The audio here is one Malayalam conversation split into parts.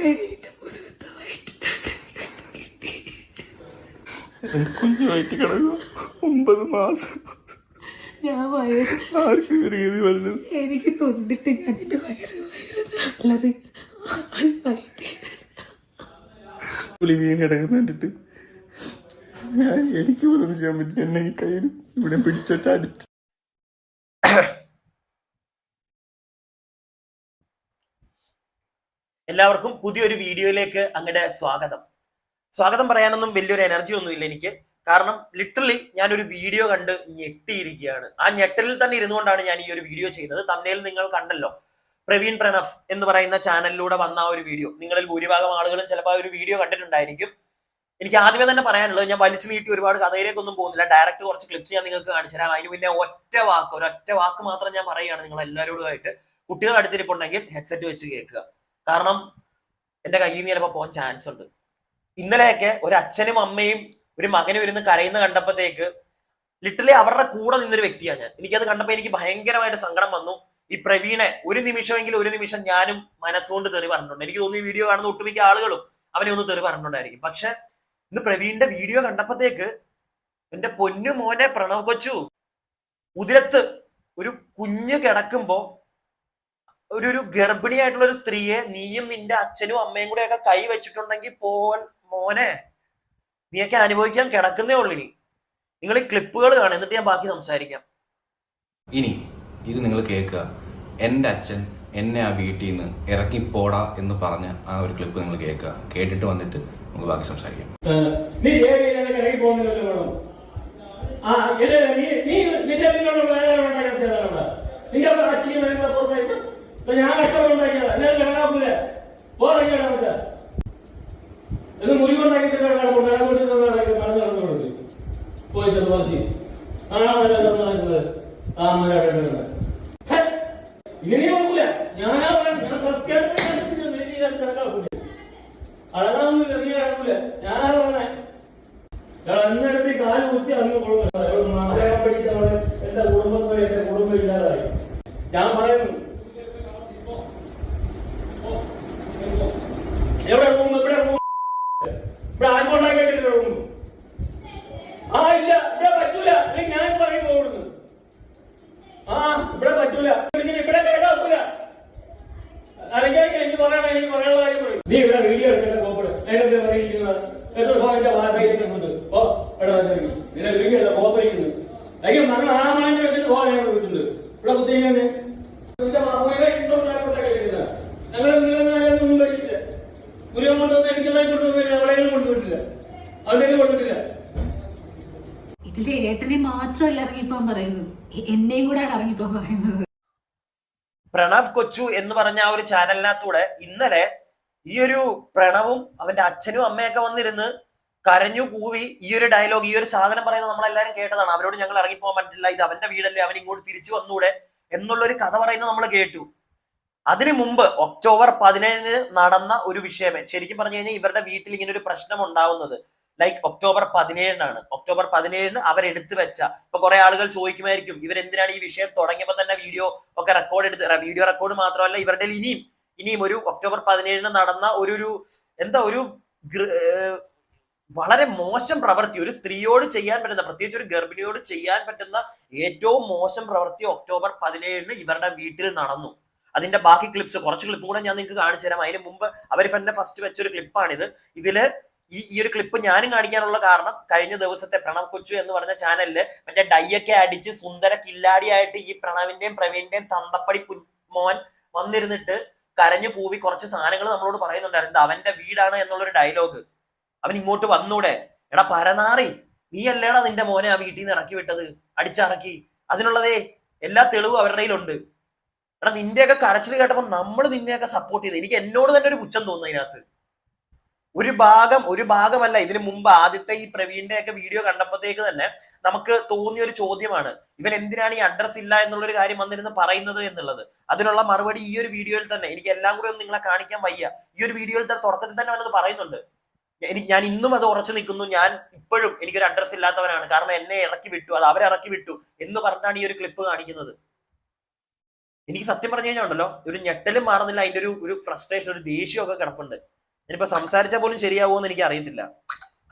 ഒരടിയിട്ട് കിടക്കുക ഒമ്പത് മാസം. ഞാൻ വയറ് ആർക്കും ഗതി വരുന്നത് എനിക്ക് കൊന്നിട്ട് ഞാൻ എന്റെ വയറ് വയറ് പുളി വീണ് കിടക്കുന്ന കണ്ടിട്ട് ഞാൻ എനിക്ക് പോലും ചെയ്യാൻ പറ്റില്ല. എന്നെ ഈ കയ്യിൽ ഇവിടെ പിടിച്ചു അടിച്ചു എല്ലാവർക്കും പുതിയൊരു വീഡിയോയിലേക്ക് അങ്ങയുടെ സ്വാഗതം. സ്വാഗതം പറയാനൊന്നും വലിയൊരു എനർജി ഒന്നുമില്ല എനിക്ക്. കാരണം ലിറ്ററലി ഞാനൊരു വീഡിയോ കണ്ട് ഞെട്ടിയിരിക്കുകയാണ്. ആ ഞെട്ടലിൽ തന്നെ ഇരുന്നുകൊണ്ടാണ് ഞാൻ ഈ ഒരു വീഡിയോ ചെയ്യുന്നത് തന്നേൽ നിങ്ങൾ കണ്ടല്ലോ. പ്രവീൺ പ്രണഫ് എന്ന് പറയുന്ന ചാനലിലൂടെ വന്ന ആ ഒരു വീഡിയോ നിങ്ങളിൽ ഭൂരിഭാഗം ആളുകളും ചിലപ്പോൾ ആ ഒരു വീഡിയോ കണ്ടിട്ടുണ്ടായിരിക്കും. എനിക്ക് ആദ്യമേ തന്നെ പറയാനുള്ളത് ഞാൻ വലിച്ചു നീട്ടി ഒരുപാട് കഥയിലേക്കൊന്നും പോകുന്നില്ല. ഡയറക്റ്റ് കുറച്ച് ക്ലിപ്സ് ഞാൻ നിങ്ങൾക്ക് കാണിച്ചു തരാം. അതിന് പിന്നെ ഒറ്റ വാക്ക് ഒരൊറ്റ വാക്ക് മാത്രം ഞാൻ പറയുകയാണ് നിങ്ങൾ എല്ലാവരോടുമായിട്ട് കുട്ടികൾ അടുത്തിരിപ്പുണ്ടെങ്കിൽ ഹെഡ്സെറ്റ് വെച്ച് കേൾക്കുക. കാരണം എന്റെ കയ്യിൽ നിന്ന് ചിലപ്പോൾ പോകാൻ ചാൻസ് ഉണ്ട്. ഇന്നലെയൊക്കെ ഒരു അച്ഛനും അമ്മയും ഒരു മകനും ഇരുന്ന് കരയുന്ന കണ്ടപ്പോഴത്തേക്ക് ലിറ്ററലി അവരുടെ കൂടെ നിന്നൊരു വ്യക്തിയാണ് ഞാൻ. എനിക്കത് കണ്ടപ്പോൾ എനിക്ക് ഭയങ്കരമായിട്ട് സങ്കടം വന്നു. ഈ പ്രവീണെ ഒരു നിമിഷമെങ്കിലും ഒരു നിമിഷം ഞാനും മനസ്സുകൊണ്ട് തെറി പറഞ്ഞിട്ടുണ്ട്. എനിക്ക് തോന്നുന്നു ഈ വീഡിയോ കാണുന്ന ഒട്ടുമിക്ക ആളുകളും അവനെ ഒന്ന് തെറി പറഞ്ഞിട്ടുണ്ടായിരിക്കും. പക്ഷെ ഇന്ന് പ്രവീണിന്റെ വീഡിയോ കണ്ടപ്പോഴത്തേക്ക് എന്റെ പൊന്നു മോനെ പ്രണവ് കൊച്ചു ഉതിരത്ത് ഒരു കുഞ്ഞ് കിടക്കുമ്പോ ഒരു ഒരു ഗർഭിണിയായിട്ടുള്ള ഒരു സ്ത്രീയെ നീയും നിന്റെ അച്ഛനും അമ്മയും കൂടെ ഒക്കെ കൈ വെച്ചിട്ടുണ്ടെങ്കിൽ പോൽ മോനെ നീയൊക്കെ അനുഭവിക്കാൻ കിടക്കുന്നേ ഉള്ളു ഇനി. നിങ്ങൾ ഈ ക്ലിപ്പുകൾ കാണും എന്നിട്ട് ഞാൻ ബാക്കി സംസാരിക്കാം. ഇനി ഇത് നിങ്ങൾ കേൾക്കുക. എന്റെ അച്ഛൻ എന്നെ ആ വീട്ടിൽ നിന്ന് ഇറക്കി പോടാ എന്ന് പറഞ്ഞ ആ ഒരു ക്ലിപ്പ് നിങ്ങൾ കേൾക്കുക. കേട്ടിട്ട് വന്നിട്ട് നമുക്ക് ബാക്കി സംസാരിക്കാം. നീ ദേവിയിലേക്ക് ഇറങ്ങി പോകുന്നില്ലല്ലോ വേണം. ആ ഇത് നീ നീ നിന്റെ വേറെ നിന്റെ അച്ഛനും വരുമ്പോ പുറത്തായിട്ട് ഇപ്പൊ ഞാൻ കഷ്ടമുണ്ടാക്കിയതാ എന്നെ കാണാമൂല പോറങ്ങിയാണ് നമുക്ക്? ഇത് മുറിവുണ്ടാക്കിയിട്ട് നടക്കുന്നുണ്ട് അതുകൊണ്ട് പറഞ്ഞു നടന്നുകൊണ്ട് പോയിട്ട് മതി കാണാമല്ല നടക്കുന്നത് ആ മലയാളം ഇങ്ങനെ നോക്കൂല ഞാനാ പറയാം ഞാൻ സത്യം കിടക്കാക്കൂല അതൊന്നുമില്ല നീ കിടക്കൂല ഞാനാ പറഞ്ഞേ അന്നെടുത്ത് കാൽ കുത്തി അങ്ങ് മലയാളം പഠിച്ചവൾ എന്റെ കുടുംബത്തിൽ എന്റെ കുടുംബം ഇല്ലാതായി. ഞാൻ പറയുന്നു പറയും പോകുന്നു. ആ ഇവിടെ പറ്റൂല. ഇവിടെ കേൾക്കാക്കൂല അല്ലെങ്കിൽ എനിക്ക് പറയണം എനിക്ക് പറയാനുള്ള കാര്യം പറയും. നീ ഇവിടെ വീഡിയോ എടുക്കേണ്ട കോപ്പട് നേരത്തെ പറയുന്നത് എത്ര ഫോണിന്റെ പ്രണവ് കൊച്ചു എന്ന് പറഞ്ഞ ആ ഒരു ചാനലിനകത്തൂടെ ഇന്നലെ ഈ ഒരു പ്രണവും അവന്റെ അച്ഛനും അമ്മയൊക്കെ വന്നിരുന്ന് കരഞ്ഞു കൂവി ഈ ഒരു ഡയലോഗ് ഈ ഒരു സാധനം പറയുന്നത് നമ്മളെല്ലാരും കേട്ടതാണ്. അവരോട് ഞങ്ങൾ ഇറങ്ങിപ്പോകാൻ പറ്റില്ല. ഇത് അവന്റെ വീടല്ലേ? അവൻ ഇങ്ങോട്ട് തിരിച്ചു വന്നൂടെ? എന്നുള്ള ഒരു കഥ പറയുന്നത് നമ്മൾ കേട്ടു. അതിനു മുമ്പ് ഒക്ടോബർ പതിനേഴിന് നടന്ന ഒരു വിഷയമേ. ശരിക്കും പറഞ്ഞു കഴിഞ്ഞാൽ ഇവരുടെ വീട്ടിൽ ഇങ്ങനെ ഒരു പ്രശ്നം ഉണ്ടാവുന്നത്. Like October പതിനേഴിനാണ്. ഒക്ടോബർ പതിനേഴിന് അവരെടുത്തു വെച്ച ഇപ്പൊ കുറെ ആളുകൾ ചോദിക്കുമായിരിക്കും ഇവരെന്തിനാണ് ഈ വിഷയം തുടങ്ങിയപ്പോൾ തന്നെ വീഡിയോ ഒക്കെ റെക്കോർഡ് എടുത്ത് വീഡിയോ റെക്കോർഡ് മാത്രമല്ല ഇവരുടെ ഇനിയും ഇനിയും ഒരു ഒക്ടോബർ പതിനേഴിന് നടന്ന ഒരു ഒരു എന്താ ഒരു വളരെ മോശം പ്രവൃത്തി ഒരു സ്ത്രീയോട് ചെയ്യാൻ പറ്റുന്ന പ്രത്യേകിച്ച് ഒരു ഗർഭിണിയോട് ചെയ്യാൻ പറ്റുന്ന ഏറ്റവും മോശം പ്രവൃത്തി ഒക്ടോബർ പതിനേഴിന് ഇവരുടെ വീട്ടിൽ നടന്നു. അതിന്റെ ബാക്കി ക്ലിപ്സ് കുറച്ച് ക്ലിപ്പ് കൂടെ ഞാൻ നിങ്ങൾക്ക് കാണിച്ചു തരാം അതിന് മുമ്പ് അവർ തന്നെ ഫസ്റ്റ് വെച്ചൊരു ക്ലിപ്പാണിത് ഇതിൽ ഈ ഈ ഒരു ക്ലിപ്പ് ഞാനും കാണിക്കാനുള്ള കാരണം കഴിഞ്ഞ ദിവസത്തെ പ്രണവ് കൊച്ചു എന്ന് പറഞ്ഞ ചാനലിൽ മറ്റേ ഡൈയൊക്കെ അടിച്ച് സുന്ദര കില്ലാടിയായിട്ട് ഈ പ്രണവിന്റെയും പ്രവീണിന്റെയും തന്തപ്പടി മോൻ വന്നിരുന്നിട്ട് കരഞ്ഞു കൂവി കുറച്ച് സാധനങ്ങൾ നമ്മളോട് പറയുന്നുണ്ടായിരുന്നു. അവന്റെ വീടാണ് എന്നുള്ളൊരു ഡയലോഗ് അവൻ ഇങ്ങോട്ട് വന്നൂടെ. എടാ പരനാറി നീ അല്ലേടാ നിന്റെ മോനെ ആ വീട്ടിൽ നിന്ന് ഇറക്കി വിട്ടത്? അടിച്ചിറക്കി. അതിനുള്ളതേ എല്ലാ തെളിവും അവരുടെ കയ്യിലുണ്ട്. എടാ നിന്റെയൊക്കെ കരച്ചിൽ കേട്ടപ്പോൾ നമ്മൾ നിന്നെയൊക്കെ സപ്പോർട്ട് ചെയ്ത്. എനിക്ക് എന്നോട് തന്നെ ഒരു പുച്ഛം തോന്നുന്നു അതിനകത്ത്. ഒരു ഭാഗം ഒരു ഭാഗമല്ല. ഇതിനു മുമ്പ് ആദ്യത്തെ ഈ പ്രവീണിന്റെ ഒക്കെ വീഡിയോ കണ്ടപ്പോഴത്തേക്ക് തന്നെ നമുക്ക് തോന്നിയ ഒരു ചോദ്യമാണ്. ഇവൻ എന്തിനാണ് ഈ അഡ്രസ് ഇല്ല എന്നുള്ളൊരു കാര്യം വന്നിരുന്ന് പറയുന്നത് എന്നുള്ളത്. അതിനുള്ള മറുപടി ഈ ഒരു വീഡിയോയിൽ തന്നെ എനിക്ക് എല്ലാം കൂടെ ഒന്ന് നിങ്ങളെ കാണിക്കാൻ വയ്യ. ഈ ഒരു വീഡിയോയിൽ തന്നെ തുടക്കത്തിൽ തന്നെ അവനത് പറയുന്നുണ്ട്. എനിക്ക് ഞാൻ ഇന്നും അത് ഉറച്ചു നിൽക്കുന്നു. ഞാൻ ഇപ്പോഴും എനിക്കൊരു അഡ്രസ് ഇല്ലാത്തവനാണ്. കാരണം എന്നെ ഇറക്കി വിട്ടു. അത് അവരെ ഇറക്കി വിട്ടു എന്ന് പറഞ്ഞാണ് ഈ ഒരു ക്ലിപ്പ് കാണിക്കുന്നത്. എനിക്ക് സത്യം പറഞ്ഞു കഴിഞ്ഞാൽ ഉണ്ടല്ലോ ഒരു ഞെട്ടലും മാറുന്നില്ല. അതിന്റെ ഒരു ഒരു ഫ്രസ്ട്രേഷൻ ഒരു ദേഷ്യമൊക്കെ കിടപ്പുണ്ട്. ഞാനിപ്പോ സംസാരിച്ചാൽ പോലും ശരിയാവുമെന്ന് എനിക്ക് അറിയത്തില്ല.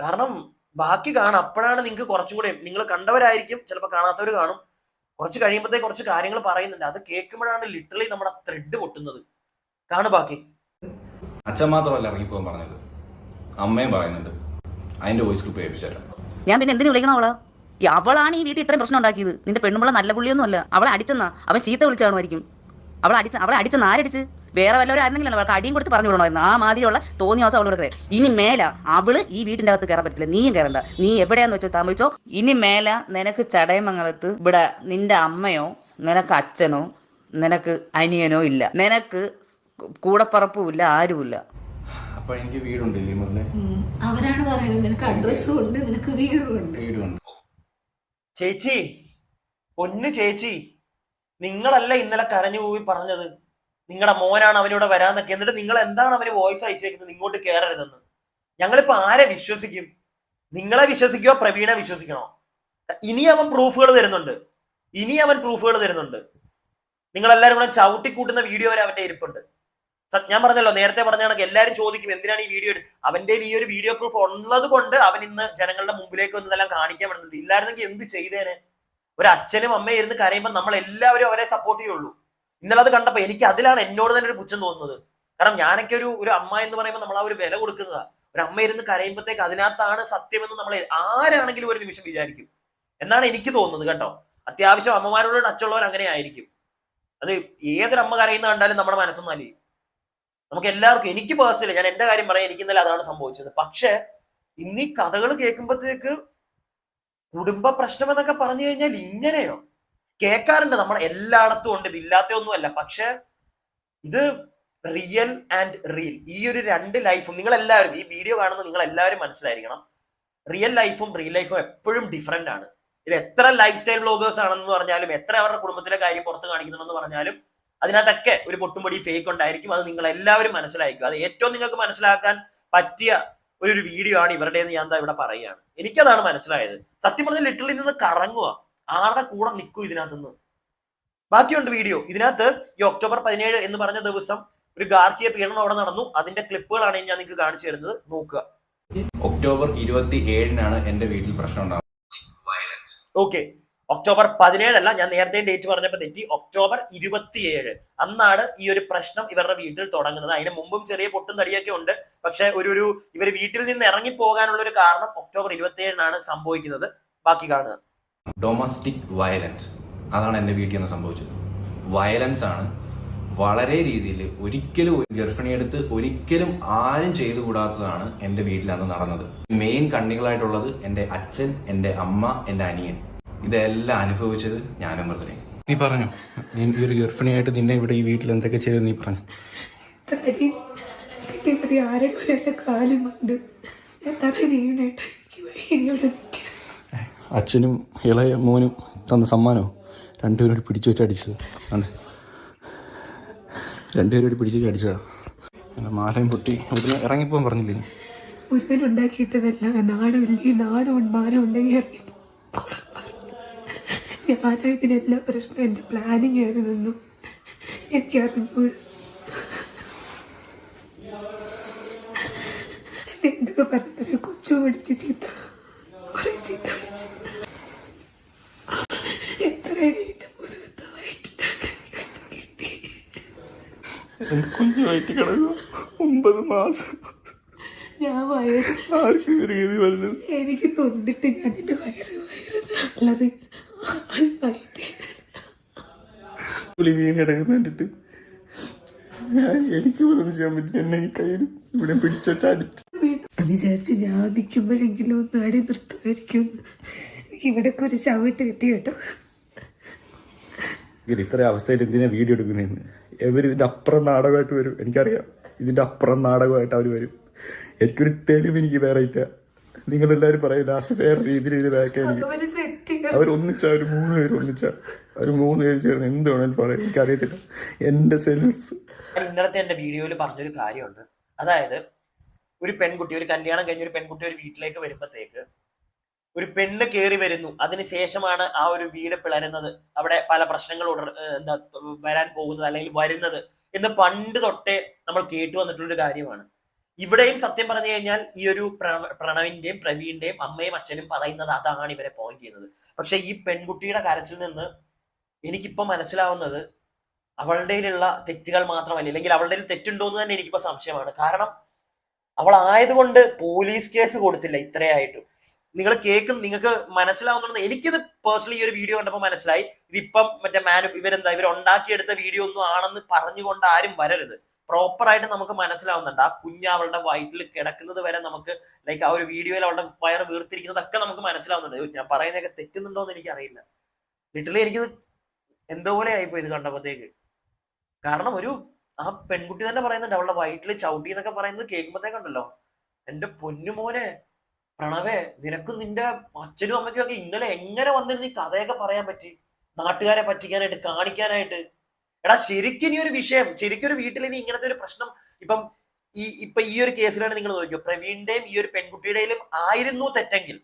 കാരണം ബാക്കി കാണാം. അപ്പോഴാണ് നിങ്ങൾക്ക് കുറച്ചും കൂടെ നിങ്ങൾ കണ്ടവരായിരിക്കും. ചിലപ്പോൾ കാണാത്തവർ കാണും. കുറച്ച് കഴിയുമ്പോഴത്തേക്ക് കുറച്ച് കാര്യങ്ങൾ പറയുന്നുണ്ട്. അത് കേൾക്കുമ്പോഴാണ് ലിറ്ററലി നമ്മുടെ ത്രെഡ് പൊട്ടുന്നത്. കാണു ബാക്കി. അച്ഛൻ മാത്രമല്ല ഇറങ്ങിപ്പോകാൻ പറഞ്ഞത്. അമ്മയും പറയുന്നുണ്ട്. അതിന്റെ വോയിസ് ക്ലിപ്പ് ഏൽപ്പിച്ചു ഞാൻ പിന്നെ എന്തിനു വിളിക്കണം അവളെ? ഈ അവളാണ് ഈ വീട്ടിൽ ഇത്രയും പ്രശ്നം ഉണ്ടാക്കിയത്. നിന്റെ പെണ്ണുമ്പള നല്ല പുള്ളിയൊന്നും അല്ല അവളെ അടിച്ചെന്നാ. അവൻ ചീത്ത വിളിച്ച് അവളെ അടിച്ച അവളെ അടിച്ച് നാരടിച്ച് വേറെ വല്ലവരും ആയിരുന്നെങ്കിലും അവൾക്ക് അടിയും കൊടുത്ത് പറഞ്ഞു വിടണമായിരുന്നു. ആ മാതിരിയുള്ള തോന്നിയ ദിവസം അവളോട് കയറി. ഇനി മേല അവൾ ഈ വീടിന്റെ അകത്ത് കയറാൻ പറ്റില്ല നീയും കയറണ്ട. നീ എവിടെയാന്ന് വെച്ചോ താമസിച്ചോ. ഇനി മേല നിനക്ക് ചടയമംഗലത്ത് ഇവിടെ നിന്റെ അമ്മയോ നിനക്ക് അച്ഛനോ നിനക്ക് അനിയനോ ഇല്ല. നിനക്ക് കൂടപ്പറപ്പും ഇല്ല ആരുമില്ല അപ്പൊ എനിക്ക് വീടുണ്ട് മുതലേ? ഉം. അവരാണ് പറയുന്നത്. നിനക്ക് അഡ്രസ്സും ഉണ്ട് നിനക്ക് വീടും ഉണ്ട് വീടുണ്ട്. ചേച്ചി പൊന്നു ചേച്ചി. നിങ്ങളല്ല ഇന്നലെ കരഞ്ഞു പോയി പറഞ്ഞത്? നിങ്ങളുടെ മോനാണ് അവനിവിടെ വരാന്നൊക്കെ എന്നിട്ട് നിങ്ങൾ എന്താണ് അവന് വോയിസ് അയച്ചേക്കുന്നത്? ഇങ്ങോട്ട് കയറരുതെന്ന് ഞങ്ങളിപ്പോ ആരെ വിശ്വസിക്കും? നിങ്ങളെ വിശ്വസിക്കോ പ്രവീണെ വിശ്വസിക്കണോ? ഇനി അവൻ പ്രൂഫുകൾ തരുന്നുണ്ട്. ഇനി അവൻ പ്രൂഫുകൾ തരുന്നുണ്ട്. നിങ്ങളെല്ലാരും കൂടെ ചവിട്ടിക്കൂട്ടുന്ന വീഡിയോ വരെ അവന്റെ ഇരിപ്പുണ്ട്. ഞാൻ പറഞ്ഞല്ലോ നേരത്തെ പറഞ്ഞ കണക്ക് എല്ലാരും ചോദിക്കും എന്തിനാണ് ഈ വീഡിയോ അവന്റെ ഈ ഒരു വീഡിയോ പ്രൂഫ് ഉള്ളത് കൊണ്ട് അവൻ ഇന്ന് ജനങ്ങളുടെ മുമ്പിലേക്ക് വന്നതെല്ലാം കാണിക്കാൻ പറ്റുന്നുണ്ട്. ഇല്ലായിരുന്നെങ്കിൽ എന്ത് ചെയ്തേനെ? ഒരു അച്ഛനും അമ്മയും ഇരുന്ന് കരയുമ്പോൾ നമ്മൾ എല്ലാവരും അവരെ സപ്പോർട്ട് ചെയ്യുള്ളൂ. ഇന്നലെ അത് കണ്ടപ്പോൾ എനിക്ക് അതിലാണ് എന്നോട് തന്നെ ഒരു പുച്ഛം തോന്നുന്നത്. കാരണം ഞാനൊക്കെ ഒരു ഒരു അമ്മ എന്ന് പറയുമ്പോൾ നമ്മൾ ആ ഒരു വില കൊടുക്കുന്നതാ. ഒരു അമ്മ ഇരുന്ന് കരയുമ്പോഴത്തേക്ക് അതിനകത്താണ് സത്യമെന്ന് നമ്മൾ ആരാണെങ്കിലും ഒരു നിമിഷം വിചാരിക്കും. എന്നാണ് എനിക്ക് തോന്നുന്നത് കേട്ടോ. അത്യാവശ്യം അമ്മമാരോട് ടച്ചുള്ളവർ അങ്ങനെ ആയിരിക്കും. അത് ഏതൊരു അമ്മ കരയുന്ന കണ്ടാലും നമ്മുടെ മനസ്സൊന്നും അല്ലേ നമുക്ക് എല്ലാവർക്കും എനിക്ക് പേഴ്സണലി ഞാൻ എന്റെ കാര്യം പറയാം എനിക്ക് ഇന്നലെ അതാണ് സംഭവിച്ചത്. പക്ഷെ ഇന്ന് കഥകൾ കേൾക്കുമ്പോഴത്തേക്ക് കുടുംബ പ്രശ്നം എന്നൊക്കെ പറഞ്ഞു കഴിഞ്ഞാൽ ഇങ്ങനെയോ? കേൾക്കാറുണ്ട് നമ്മുടെ എല്ലായിടത്തും ഉണ്ട് ഇതില്ലാത്ത ഒന്നുമല്ല പക്ഷെ ഇത് റിയൽ ആൻഡ് റിയൽ ഈ ഒരു രണ്ട് ലൈഫും നിങ്ങൾ എല്ലാവരും ഈ വീഡിയോ കാണുന്ന നിങ്ങൾ എല്ലാവരും മനസ്സിലായിരിക്കണം റിയൽ ലൈഫും റിയൽ ലൈഫും എപ്പോഴും ഡിഫറെന്റ് ആണ്. ഇത് എത്ര ലൈഫ് സ്റ്റൈൽ ബ്ലോഗേഴ്സ് ആണെന്ന് പറഞ്ഞാലും എത്ര അവരുടെ കുടുംബത്തിലെ കാര്യം പുറത്ത് കാണിക്കുന്നുണ്ടെന്ന് പറഞ്ഞാലും അതിനകത്തൊക്കെ ഒരു പൊട്ടുംപൊടി ഫേക്ക് ഉണ്ടായിരിക്കും. അത് നിങ്ങൾ എല്ലാവരും മനസ്സിലാക്കുക അത് ഏറ്റവും നിങ്ങൾക്ക് മനസ്സിലാക്കാൻ പറ്റിയ ഒരു ഒരു വീഡിയോ ആണ് ഇവരുടെ ഞാൻ എന്താ ഇവിടെ പറയുകയാണ്. എനിക്കതാണ് മനസ്സിലായത്. സത്യം പറഞ്ഞ ലിറ്ററിൽ നിന്ന് കറങ്ങുക ആരുടെ കൂടെ നിൽക്കും ഇതിനകത്തുനിന്ന്? ബാക്കിയുണ്ട് വീഡിയോ ഇതിനകത്ത് ഈ ഒക്ടോബർ പതിനേഴ് എന്ന് പറഞ്ഞ ദിവസം ഒരു ഗാർഹിക പീഡനം അവിടെ നടന്നു. അതിന്റെ ക്ലിപ്പുകളാണ് ഞാൻ നിങ്ങൾക്ക് കാണിച്ചു തരുന്നത്. നോക്കുക. ഒക്ടോബർ ഇരുപത്തി ഏഴിനാണ് എന്റെ വീട്ടിൽ പ്രശ്നം ഉണ്ടാകുന്നത് ഓക്കെ ഒക്ടോബർ പതിനേഴല്ല ഞാൻ നേരത്തെ ഡേറ്റ് പറഞ്ഞപ്പോൾ തെറ്റി. ഒക്ടോബർ ഇരുപത്തിയേഴ്. അന്നാണ് ഈ ഒരു പ്രശ്നം ഇവരുടെ വീട്ടിൽ തുടങ്ങുന്നത്. അതിന് മുമ്പും ചെറിയ പൊട്ടും തടിയൊക്കെ ഉണ്ട്. പക്ഷെ ഒരു ഒരു ഇവർ വീട്ടിൽ നിന്ന് ഇറങ്ങി പോകാനുള്ള ഒരു കാരണം ഒക്ടോബർ ഇരുപത്തിയേഴിനാണ് സംഭവിക്കുന്നത്. ബാക്കി കാണുക. ഡൊമസ്റ്റിക് വയലൻസ് അതാണ് എന്റെ വീട്ടിൽ നിന്ന് സംഭവിച്ചത്. വയലൻസ് ആണ് വളരെ രീതിയിൽ ഒരിക്കലും ഒരു ഗർഭിണിയെടുത്ത് ഒരിക്കലും ആരും ചെയ്തു കൂടാത്തതാണ് എന്റെ വീട്ടിൽ അന്ന് നടന്നത്. മെയിൻ കണ്ണികളായിട്ടുള്ളത് എന്റെ അച്ഛൻ എന്റെ അമ്മ എന്റെ അനിയൻ. ഇതെല്ലാം അനുഭവിച്ചത് ഞാനും മൃദുനെ നീ പറഞ്ഞു. നീ ഈ ഒരു ഗർഭിണിയായിട്ട് നിന്നെ ഇവിടെ ഈ വീട്ടിൽ എന്തൊക്കെ ചെയ്തു നീ പറഞ്ഞു. അച്ഛനും ഇളയ മോനും തന്ന സമ്മാനോ? രണ്ടുപേരോട് പിടിച്ചു വെച്ച് അടിച്ചത്. ആണ്. രണ്ടുപേരോട് പിടിച്ചു വെച്ച് അടിച്ചതാ. അങ്ങനെ മാലയും പൊട്ടി ഇവിടുന്ന് ഇറങ്ങിപ്പോകാൻ പറഞ്ഞില്ലേ? ഉണ്ടാക്കിയിട്ടതല്ല നാടുമില്ലേ നാടും മാനം ഉണ്ടെങ്കിൽ ഇറങ്ങി ഞാൻ ഇതിനെല്ലാം പ്രശ്നം എന്റെ പ്ലാനിങ് ആയിരുന്നു എനിക്ക് അറിഞ്ഞൂടാ. എന്തൊക്കെ പറഞ്ഞൊരു കൊച്ചു പിടിച്ച് ചീത്ത കുറെ ചീത്ത പിടിച്ച് എത്ര എന്റെ കുഞ്ഞു വയറ്റി ഒമ്പത് മാസം. ഞാൻ വയറ് ആർക്കും എനിക്ക് തൊന്നിട്ട് ഞാൻ എന്റെ വയറ് വയറ് അല്ലറി വയറ്റി മീൻ വീണ് കിടക്കുന്ന കണ്ടിട്ട് എനിക്ക് പോലും ചെയ്യാൻ പറ്റില്ല. എന്നെ ഈ കയ്യിൽ ഇവിടെ പിടിച്ചിട്ട് അടിച്ചു. വിചാരിച്ച് ഞാൻ നിൽക്കുമ്പോഴെങ്കിലും ഒന്ന് അടി നിർത്തുമായിരിക്കും. എനിക്ക് ഇവിടെ ഒരു ചവിട്ട് കിട്ടി കേട്ടോ. ഇത്ര അവസ്ഥയിൽ എന്തിനാ വീഡിയോ എടുക്കുന്നതെന്ന്? ഇവർ ഇതിന്റെ അപ്പുറം നാടകമായിട്ട് വരും? എനിക്കറിയാം. ഇതിന്റെ അപ്പുറം നാടകമായിട്ട് അവർ വരും. എനിക്കൊരു തെളിവ് എനിക്ക് വേറെ ഇല്ല. നിങ്ങളെല്ലാവരും പറയും ലാസ്റ്റ് വേറെ രീതിയിൽ ഇത് ബാക്കായിരിക്കും എനിക്ക് അവർ സെറ്റ് അവർ ഒന്നിച്ച ഒരു മൂന്ന് പേര് ഒന്നിച്ച. ഒരു മൂന്ന് പേര് ചേർന്ന് എന്ത് വേണമെങ്കിലും പറയാം. എനിക്കറിയത്തില്ല. എന്റെ സെൽഫ് ഇന്നലത്തെ എന്റെ വീഡിയോയിൽ പറഞ്ഞൊരു കാര്യമുണ്ട്. അതായത് ഒരു പെൺകുട്ടി ഒരു കല്യാണം കഴിഞ്ഞ ഒരു പെൺകുട്ടി ഒരു വീട്ടിലേക്ക് വരുമ്പോഴത്തേക്ക് ഒരു പെണ്ണ് കയറി വരുന്നു. അതിനുശേഷമാണ് ആ ഒരു വീട് പിളരുന്നത്. അവിടെ പല പ്രശ്നങ്ങൾ ഉടർ എന്താ വരാൻ പോകുന്നത് അല്ലെങ്കിൽ വരുന്നത് എന്ന് പണ്ട് തൊട്ടേ നമ്മൾ കേട്ടു വന്നിട്ടുള്ളൊരു കാര്യമാണ്. ഇവിടെയും സത്യം പറഞ്ഞു കഴിഞ്ഞാൽ ഈ ഒരു പ്രണ- പ്രണവിന്റെയും പ്രവീണിന്റെയും അമ്മയും അച്ഛനും പറയുന്നത് അതാണ് ഇവരെ പോയിന്റ് ചെയ്യുന്നത്. പക്ഷെ ഈ പെൺകുട്ടിയുടെ കരച്ചിൽ നിന്ന് എനിക്കിപ്പോ മനസ്സിലാവുന്നത് അവളുടെയിലുള്ള തെറ്റുകൾ മാത്രമല്ല അല്ലെങ്കിൽ അവളുടെ തെറ്റുണ്ടോ എന്ന് തന്നെ എനിക്കിപ്പോ സംശയമാണ്. കാരണം അവൾ ആയതുകൊണ്ട് പോലീസ് കേസ് കൊടുത്തില്ല ഇത്രയായിട്ടും. നിങ്ങൾ കേൾക്കും നിങ്ങൾക്ക് മനസ്സിലാവുന്നുണ്ടെന്ന് എനിക്കിത് പേഴ്സണലി ഈ ഒരു വീഡിയോ കണ്ടപ്പോൾ മനസ്സിലായി. ഇതിപ്പം മറ്റേ മാനു ഇവരെന്താ ഇവർ ഉണ്ടാക്കിയെടുത്ത വീഡിയോ ഒന്നും ആണെന്ന് പറഞ്ഞുകൊണ്ട് ആരും വരരുത്. പ്രോപ്പർ ആയിട്ട് നമുക്ക് മനസ്സിലാവുന്നുണ്ട്. ആ കുഞ്ഞ് അവളുടെ വയറ്റിൽ കിടക്കുന്നത് വരെ നമുക്ക് ലൈക്ക് ആ ഒരു വീഡിയോയിൽ അവളുടെ വയറ് വീർത്തിരിക്കുന്നതൊക്കെ നമുക്ക് മനസ്സിലാവുന്നുണ്ട്. ഞാൻ പറയുന്നതൊക്കെ തെറ്റുന്നുണ്ടോ എന്ന് എനിക്കറിയില്ല. ലിറ്ററലി എനിക്കിത് എന്തോ പോലെ ആയിപ്പോയി ഇത് കണ്ടപ്പോഴത്തേക്ക്. കാരണം ഒരു ആ പെൺകുട്ടി തന്നെ പറയുന്നുണ്ട് അവളുടെ വയറ്റിൽ ചവിട്ടി എന്നൊക്കെ പറയുന്നത് കേൾക്കുമ്പോഴത്തേക്കുണ്ടല്ലോ എന്റെ പൊന്നുമോനെ പ്രണവേ നിനക്കും നിന്റെ അച്ഛനും അമ്മയ്ക്കും ഒക്കെ ഇന്നലെ എങ്ങനെ വന്നിരുന്ന് ഈ കഥയൊക്കെ പറയാൻ പറ്റി? നാട്ടുകാരെ പറ്റിക്കാനായിട്ട് കാണിക്കാനായിട്ട്. എടാ ശരിക്കും ഒരു വിഷയം ശരിക്കും ഒരു വീട്ടിൽ ഇനി ഇങ്ങനത്തെ ഒരു പ്രശ്നം ഇപ്പം ഈ ഇപ്പൊ ഈ ഒരു കേസിലാണ് നിങ്ങൾ നോക്കിയോ പ്രവീണിന്റെയും ഈ ഒരു പെൺകുട്ടിയുടെയും ആയിരുന്നു തെറ്റെങ്കിൽ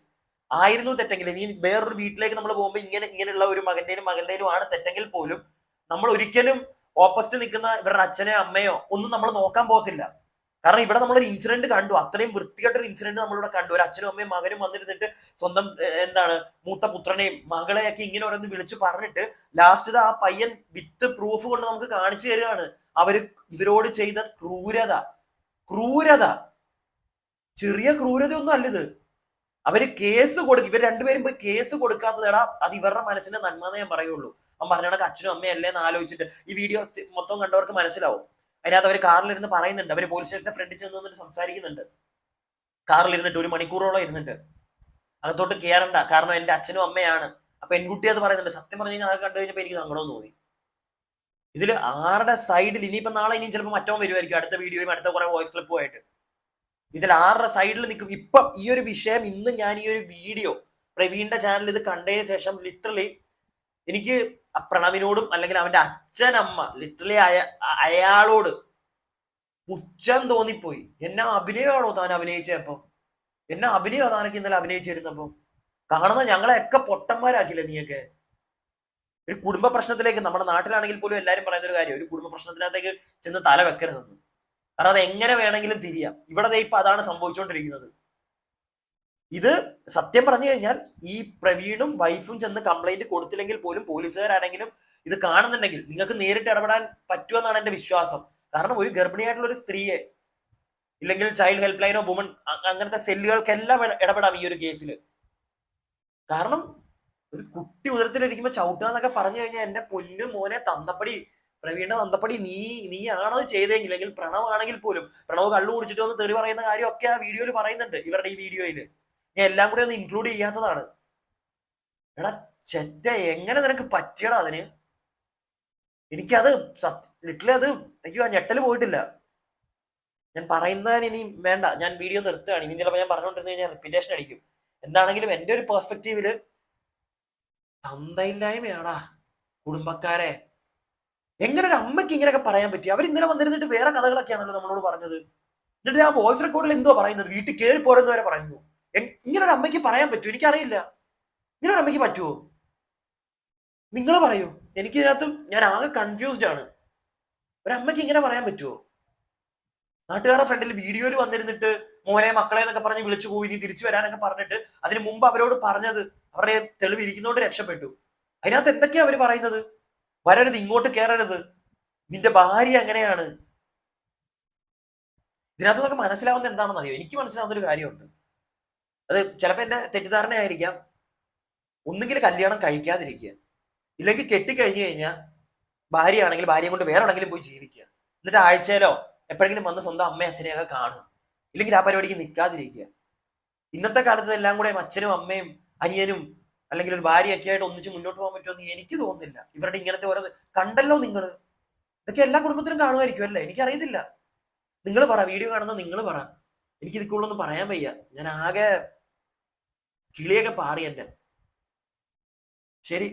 ആയിരുന്നു തെറ്റെങ്കിൽ ഇനി വേറൊരു വീട്ടിലേക്ക് നമ്മൾ പോകുമ്പോൾ ഇങ്ങനെ ഇങ്ങനെയുള്ള ഒരു മകന്റെയും മകളുടെയും ആണ് തെറ്റെങ്കിൽ പോലും നമ്മൾ ഒരിക്കലും ഓപ്പോസിറ്റ് നിൽക്കുന്ന ഇവരുടെ അച്ഛനെയോ അമ്മയോ ഒന്നും നമ്മൾ നോക്കാൻ പോകത്തില്ല. കാരണം ഇവിടെ നമ്മളൊരു ഇൻസിഡന്റ് കണ്ടു. അത്രയും വൃത്തികെട്ട ഒരു ഇൻസിഡന്റ് നമ്മളിവിടെ കണ്ടു. ഒരു അച്ഛനും അമ്മയും മകനും വന്നിരുന്നിട്ട് സ്വന്തം എന്താണ് മൂത്ത പുത്രനെയും മകളെയൊക്കെ ഇങ്ങനെ ഓരോന്ന് വിളിച്ചു പറഞ്ഞിട്ട് ലാസ്റ്റ് ആ പയ്യൻ വിത്ത് പ്രൂഫ് കൊണ്ട് നമുക്ക് കാണിച്ചു തരികയാണ് അവർ ഇവരോട് ചെയ്ത ക്രൂരത. ക്രൂരത. ചെറിയ ക്രൂരതയൊന്നും അല്ലിത്. അവർ കേസ് കൊടുക്കും ഇവർ രണ്ടുപേരും പോയി കേസ് കൊടുക്കാത്തതെടാ അത് ഇവരുടെ മനസ്സിന്റെ നന്മ ഞാൻ പറയുള്ളൂ. അവൻ പറഞ്ഞ അച്ഛനും അമ്മയും അല്ലേന്ന് ആലോചിച്ചിട്ട് ഈ വീഡിയോ മൊത്തം കണ്ടവർക്ക് മനസ്സിലാവും. അതിനകത്ത് അവർ കാറിലിരുന്ന് പറയുന്നുണ്ട്. അവർ പോലീസ് സ്റ്റേഷന്റെ ഫ്രണ്ടിൽ ചെന്ന് നിന്നിട്ട് സംസാരിക്കുന്നുണ്ട്. കാറിലിരുന്നിട്ട് ഒരു മണിക്കൂറോളം ഇരുന്നിട്ട്. അകത്തോട്ട് കയറണ്ട കാരണം എന്റെ അച്ഛനും അമ്മയാണ്. അപ്പൊ പെൺകുട്ടി അത് പറയുന്നുണ്ട്. സത്യം പറഞ്ഞു കഴിഞ്ഞാൽ അത് കണ്ടു കഴിഞ്ഞപ്പോൾ എനിക്ക് സങ്കടം തോന്നി. ഇതിൽ ആരുടെ സൈഡിൽ ഇനിയിപ്പോ നാളെ ഇനിയും ചിലപ്പോൾ മറ്റോ വരുമായിരിക്കും അടുത്ത വീഡിയോയും അടുത്ത കുറെ വോയിസ് ക്ലിപ്പും ആയിട്ട് ഇതിൽ ആരുടെ സൈഡിൽ നിൽക്കും? ഇപ്പം ഈ ഒരു വിഷയം ഇന്ന് ഞാൻ ഈ ഒരു വീഡിയോ പ്രവീണിന്റെ ചാനൽ ഇത് കണ്ടതിന് ശേഷം ലിറ്ററലി എനിക്ക് പ്രണവിനോടും അല്ലെങ്കിൽ അവന്റെ അച്ഛനമ്മ ലിറ്ററലി ആയ അയാളോട് പുച്ഛം തോന്നിപ്പോയി. എന്നെ അഭിനയമാണോ താൻ അഭിനയിച്ചപ്പോ? എന്നെ അഭിനയോ താനൊക്കെ ഇന്നലെ അഭിനയിച്ചിരുന്നപ്പോ? കാണുന്ന ഞങ്ങളെയൊക്കെ പൊട്ടന്മാരാക്കില്ലേ നീയൊക്കെ? ഒരു കുടുംബ പ്രശ്നത്തിലേക്ക് നമ്മുടെ നാട്ടിലാണെങ്കിൽ പോലും എല്ലാരും പറയുന്ന ഒരു കാര്യം ഒരു കുടുംബ പ്രശ്നത്തിനകത്തേക്ക് ചെന്ന് തല വെക്കരുതെന്ന്. കാരണം അത് എങ്ങനെ വേണമെങ്കിലും തിരിയാം. ഇവിടെ ഇപ്പൊ അതാണ് സംഭവിച്ചുകൊണ്ടിരിക്കുന്നത് ഇത് സത്യം പറഞ്ഞു കഴിഞ്ഞാൽ ഈ പ്രവീണും വൈഫും ചെന്ന് കംപ്ലൈന്റ് കൊടുത്തില്ലെങ്കിൽ പോലും പോലീസുകാരാണെങ്കിലും ഇത് കാണുന്നുണ്ടെങ്കിൽ നിങ്ങൾക്ക് നേരിട്ട് ഇടപെടാൻ പറ്റുമെന്നാണ് എന്റെ വിശ്വാസം. കാരണം ഒരു ഗർഭിണിയായിട്ടുള്ള ഒരു സ്ത്രീയെ ഇല്ലെങ്കിൽ ചൈൽഡ് ഹെൽപ്പ് ലൈനോ വുമൺ അങ്ങനത്തെ സെല്ലുകൾക്കെല്ലാം ഇട- ഇടപെടാം ഈ ഒരു കേസിൽ കാരണം ഒരു കുട്ടി ഉദരത്തിലിരിക്കുമ്പോ ചവിട്ടുക എന്നൊക്കെ പറഞ്ഞു കഴിഞ്ഞാൽ എന്റെ പൊന്നു മോനെ തന്തപ്പടി പ്രവീണ തന്തപ്പടി നീ നീ ആണത് ചെയ്തെങ്കിൽ അല്ലെങ്കിൽ പ്രണവാണെങ്കിൽ പോലും പ്രണവ് കള്ളു കുടിച്ചിട്ട് വന്ന് തെറി പറയുന്ന കാര്യമൊക്കെ ആ വീഡിയോയിൽ പറയുന്നുണ്ട് ഇവരുടെ ഈ വീഡിയോയിൽ എല്ലാം കൂടി ഒന്ന് ഇൻക്ലൂഡ് ചെയ്യാത്തതാണ്. എടാ ചെറ്റ എങ്ങനെ നിനക്ക് പറ്റിയടാ അതിന്? എനിക്കത് ലിറ്റിൽ അത് അയ്യോ ആ പോയിട്ടില്ല. ഞാൻ പറയുന്നതിന് ഇനി വേണ്ട. ഞാൻ വീഡിയോ നിർത്തുകയാണ്. ഇനി ചിലപ്പോൾ ഞാൻ പറഞ്ഞുകൊണ്ടിരുന്നു കഴിഞ്ഞാൽ റിപ്പീറ്റേഷൻ അടിക്കും. എന്താണെങ്കിലും എന്റെ ഒരു പെർസ്പെക്റ്റീവിൽ തന്തയില്ലായ്മയാടാ കുടുംബക്കാരെ. എങ്ങനെ ഒരു അമ്മയ്ക്ക് ഇങ്ങനെയൊക്കെ പറയാൻ പറ്റി? അവർ ഇന്നലെ വന്നിരുന്നിട്ട് വേറെ കഥകളൊക്കെയാണല്ലോ നമ്മളോട് പറഞ്ഞത്. എന്നിട്ട് ആ വോയിസ് റെക്കോർഡിൽ എന്തോ പറയുന്നത്? വീട്ടിൽ കയറി പോരെന്ന് വരെ പറയുന്നു. എങ്- ഇങ്ങനെ ഒരു അമ്മയ്ക്ക് പറയാൻ പറ്റുമോ എനിക്കറിയില്ല. ഇങ്ങനൊരു അമ്മയ്ക്ക് പറ്റുമോ നിങ്ങൾ പറയൂ. എനിക്ക് ഇതിനകത്ത് ഞാൻ ആകെ കൺഫ്യൂസ്ഡ് ആണ്. ഒരമ്മയ്ക്ക് ഇങ്ങനെ പറയാൻ പറ്റുമോ നാട്ടുകാരുടെ ഫ്രണ്ടിൽ വീഡിയോയിൽ വന്നിരുന്നിട്ട് മോനെ മക്കളെ എന്നൊക്കെ പറഞ്ഞ് വിളിച്ചു പോയി നീ തിരിച്ചു വരാനൊക്കെ പറഞ്ഞിട്ട് അതിന് മുമ്പ് അവരോട് പറഞ്ഞത് അവരെ തെളിവ് ഇരിക്കുന്നോണ്ട് രക്ഷപ്പെട്ടു. അതിനകത്ത് എന്തൊക്കെയാ അവർ പറയുന്നത്? വരരുത് ഇങ്ങോട്ട് കയറരുത് നിന്റെ ഭാര്യ അങ്ങനെയാണ് ഇതിനകത്ത് നമുക്ക് മനസ്സിലാവുന്ന എന്താണെന്ന് അറിയോ എനിക്ക് മനസ്സിലാവുന്ന ഒരു കാര്യമുണ്ട്. അത് ചിലപ്പോൾ എന്റെ തെറ്റിദ്ധാരണയായിരിക്കാം. ഒന്നുകിൽ കല്യാണം കഴിക്കാതിരിക്കുക. ഇല്ലെങ്കിൽ കെട്ടിക്കഴിഞ്ഞു കഴിഞ്ഞാൽ ഭാര്യയാണെങ്കിൽ ഭാര്യയും കൊണ്ട് വേറെ എവിടെങ്കിലും പോയി ജീവിക്കുക. എന്നിട്ട് ആഴ്ചയിലോ എപ്പോഴെങ്കിലും വന്ന് സ്വന്തം അമ്മയും അച്ഛനെയൊക്കെ കാണുക. ഇല്ലെങ്കിൽ ആ പരിപാടിക്ക് നിൽക്കാതിരിക്കുക. ഇന്നത്തെ കാലത്ത് എല്ലാം കൂടെ അച്ഛനും അമ്മയും അനിയനും അല്ലെങ്കിൽ ഒരു ഭാര്യയൊക്കെ ആയിട്ട് ഒന്നിച്ച് മുന്നോട്ട് പോകാൻ പറ്റുമെന്ന് എനിക്ക് തോന്നുന്നില്ല. ഇവരുടെ ഇങ്ങനത്തെ ഓരോ കണ്ടല്ലോ നിങ്ങൾ ഇതൊക്കെ എല്ലാ കുടുംബത്തിലും കാണുമായിരിക്കും അല്ലേ? എനിക്കറിയത്തില്ല. നിങ്ങൾ പറ വീഡിയോ കാണുന്ന നിങ്ങൾ പറ. എനിക്ക് ഇതിക്കുള്ളൊന്നും പറയാൻ വയ്യ. ഞാൻ ആകെ കിളിയൊക്കെ പാറി ശരി.